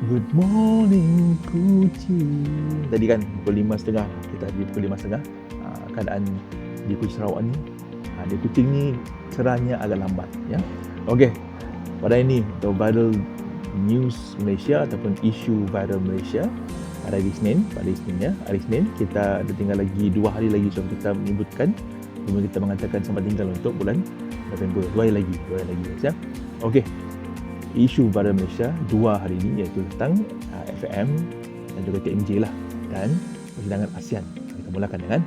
Good morning kucing. Tadi kan pukul lima setengah kita di pukul lima setengah. Uh, keadaan di Kuching Sarawak ni. Uh, di kucing ni cerahnya agak lambat. Ya. Okey. Pada ini untuk viral news Malaysia ataupun isu viral Malaysia pada hari Isnin, pada Isnin ya, hari Isnin kita ada tinggal lagi dua hari lagi sebelum kita menyebutkan sebelum kita mengatakan selamat tinggal untuk bulan November. Dua hari lagi, dua hari lagi ya. Okey isu pada Malaysia dua hari ini iaitu tentang uh, FM dan juga TMJ lah dan persidangan ASEAN. Kita mulakan dengan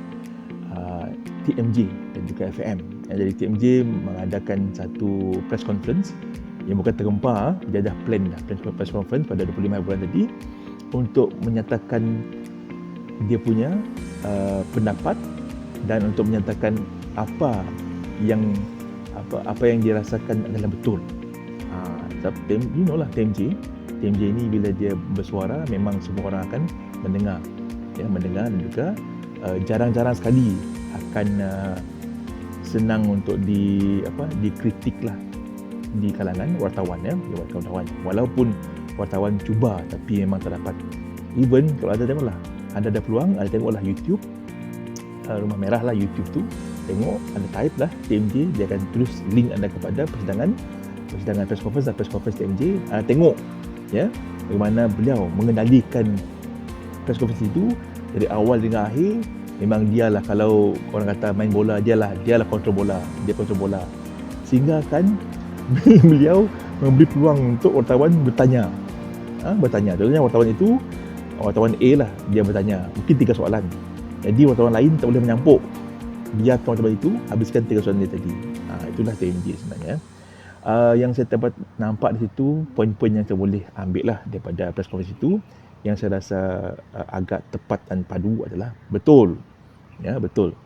uh, TMJ dan juga FM. Yang jadi TMJ mengadakan satu press conference yang bukan tergempar, dia dah plan dah press conference pada 25 bulan tadi untuk menyatakan dia punya uh, pendapat dan untuk menyatakan apa yang apa apa yang dirasakan adalah betul tem, you know lah TMJ TMJ ini bila dia bersuara memang semua orang akan mendengar. Ya mendengar dan juga uh, jarang-jarang sekali akan uh, senang untuk di apa dikritik lah di kalangan wartawan ya wartawan. Walaupun wartawan cuba tapi memang tak dapat. Even kalau ada tengoklah ada ada peluang ada tengoklah YouTube. Uh, rumah merah lah YouTube tu. Tengok ada type lah TMJ dia akan terus link anda kepada persidangan persidangan press conference dan press conference TMJ uh, tengok ya bagaimana beliau mengendalikan press conference itu dari awal hingga akhir. Memang dia lah kalau orang kata main bola dia lah dia lah kontrol bola dia kontrol bola. Sehingga kan beliau memberi peluang untuk wartawan bertanya. Ha, bertanya. Contohnya wartawan itu wartawan A lah dia bertanya. Mungkin tiga soalan. Jadi wartawan lain tak boleh menyampuk biar wartawan itu habiskan tiga soalan dia tadi. Ha, itulah TMJ sebenarnya uh, yang saya dapat nampak di situ poin-poin yang saya boleh ambil lah daripada press conference itu yang saya rasa uh, agak tepat dan padu adalah betul. Ya betul.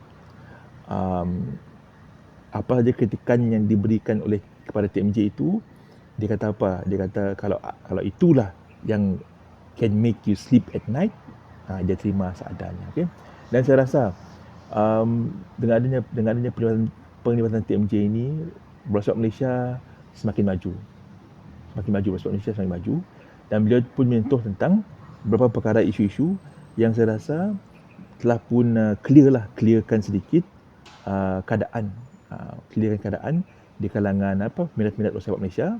Um, apa saja kritikan yang diberikan oleh kepada TMJ itu dia kata apa? Dia kata kalau kalau itulah yang can make you sleep at night uh, dia terima seadanya okey? Dan saya rasa um, dengan adanya dengan adanya penglibatan, penglibatan TMJ ini Bersama Malaysia semakin maju. Semakin maju Bersama Malaysia semakin maju. Dan beliau pun menyentuh tentang beberapa perkara isu-isu yang saya rasa telah pun uh, clear lah, clearkan sedikit uh, keadaan. Uh, clearkan keadaan di kalangan apa minat-minat sepak Malaysia.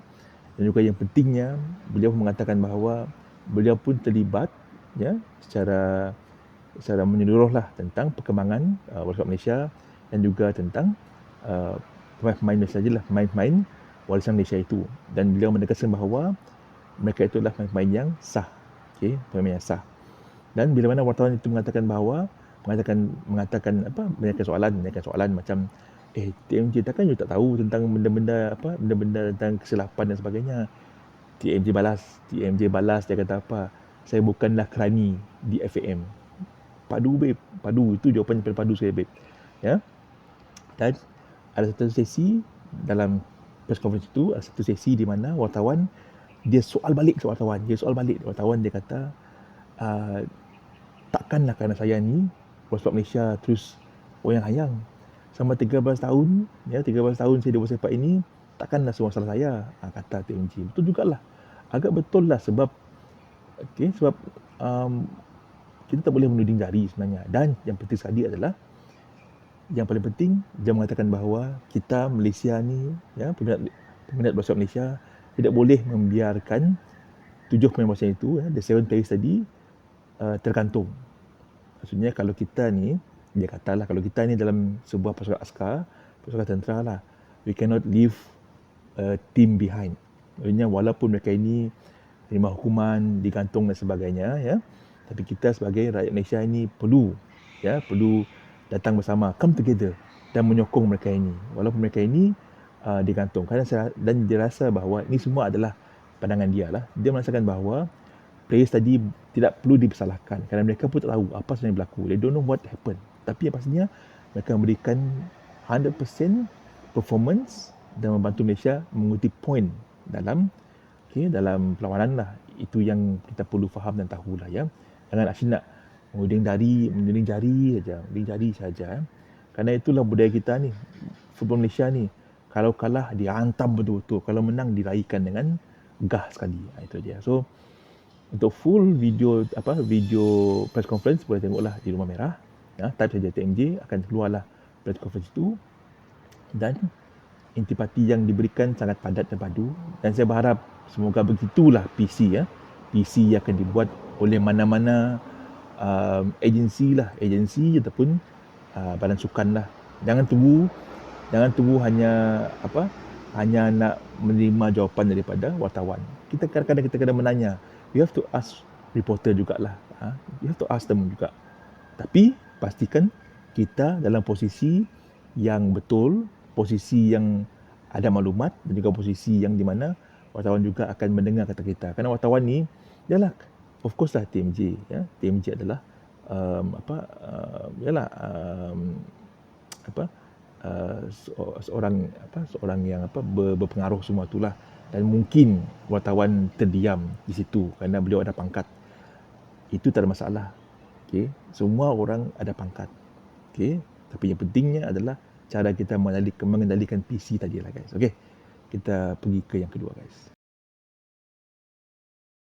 Dan juga yang pentingnya, beliau mengatakan bahawa beliau pun terlibat ya secara secara menyeluruh lah tentang perkembangan uh, World Malaysia dan juga tentang uh, pemain-pemain saja lah pemain-pemain warisan Malaysia itu. Dan beliau menegaskan bahawa mereka itu adalah pemain-pemain yang sah. Okey pemain yang sah. Dan bila mana wartawan itu mengatakan bahawa mengatakan mengatakan apa banyak soalan banyak soalan macam eh TMJ takkan you tak tahu tentang benda-benda apa benda-benda tentang kesilapan dan sebagainya? TMJ balas TMJ balas dia kata apa saya bukanlah kerani di FAM padu babe. Padu. Itu jawapan yang padu saya babe. Ya? Dan ada satu sesi dalam press conference itu ada satu sesi di mana wartawan dia soal balik ke wartawan? Dia soal balik wartawan dia kata uh, takkanlah kerana saya ni sebab Malaysia terus oyang hayang. Sama 13 tahun ya 13 tahun saya di sepak ini takkanlah semua salah saya uh, kata TMG betul jugalah. Agak betul lah sebab okay, sebab um, kita tak boleh menuding jari sebenarnya. Dan yang penting sekali adalah yang paling penting dia mengatakan bahawa kita Malaysia ni ya peminat peminat bahasa Malaysia tidak boleh membiarkan tujuh pemain bahasa itu ya the seven players tadi uh, tergantung. Maksudnya kalau kita ni dia katalah kalau kita ni dalam sebuah pasukan askar pasukan tentera lah we cannot leave a team behind. Maksudnya walaupun mereka ini terima hukuman digantung dan sebagainya ya tapi kita sebagai rakyat Malaysia ini perlu ya perlu datang bersama come together dan menyokong mereka ini. Walaupun mereka ini uh, digantung. Kerana saya, dan dia rasa bahawa ini semua adalah pandangan dia lah. Dia merasakan bahawa players tadi tidak perlu dipersalahkan. Kerana mereka pun tak tahu apa sebenarnya berlaku. They don't know what happened. Tapi yang pastinya mereka memberikan 100% performance dan membantu Malaysia mengutip poin dalam okay, dalam perlawanan lah. Itu yang kita perlu faham dan tahu lah ya. Jangan asyik nak menuding dari menuding jari saja. Menuding jari saja eh. kerana itulah budaya kita ni football Malaysia ni. Kalau kalah dihantam betul-betul. Kalau menang diraihkan dengan gah sekali. Ha, itu dia. So untuk full video apa video press conference boleh tengoklah di Rumah Merah. Ya, type saja TMJ akan keluarlah press conference itu. Dan intipati yang diberikan sangat padat dan padu. Dan saya berharap semoga begitulah PC ya. PC akan dibuat oleh mana-mana um, agensi lah, agensi ataupun uh, badan sukan lah. Jangan tunggu jangan tunggu hanya apa hanya nak menerima jawapan daripada wartawan. Kita kadang-kadang kita kena menanya. You have to ask reporter jugalah. Ha? You have to ask them juga. Tapi pastikan kita dalam posisi yang betul, posisi yang ada maklumat dan juga posisi yang di mana wartawan juga akan mendengar kata kita. Kerana wartawan ni ialah of course lah TMJ ya. TMJ adalah um, apa uh, ialah um, apa uh, seorang apa seorang yang apa ber, berpengaruh semua itulah dan mungkin wartawan terdiam di situ kerana beliau ada pangkat. Itu tak ada masalah okey? Semua orang ada pangkat okey? Tapi yang pentingnya adalah cara kita mengendalikan PC tadi lah guys okey? Kita pergi ke yang kedua guys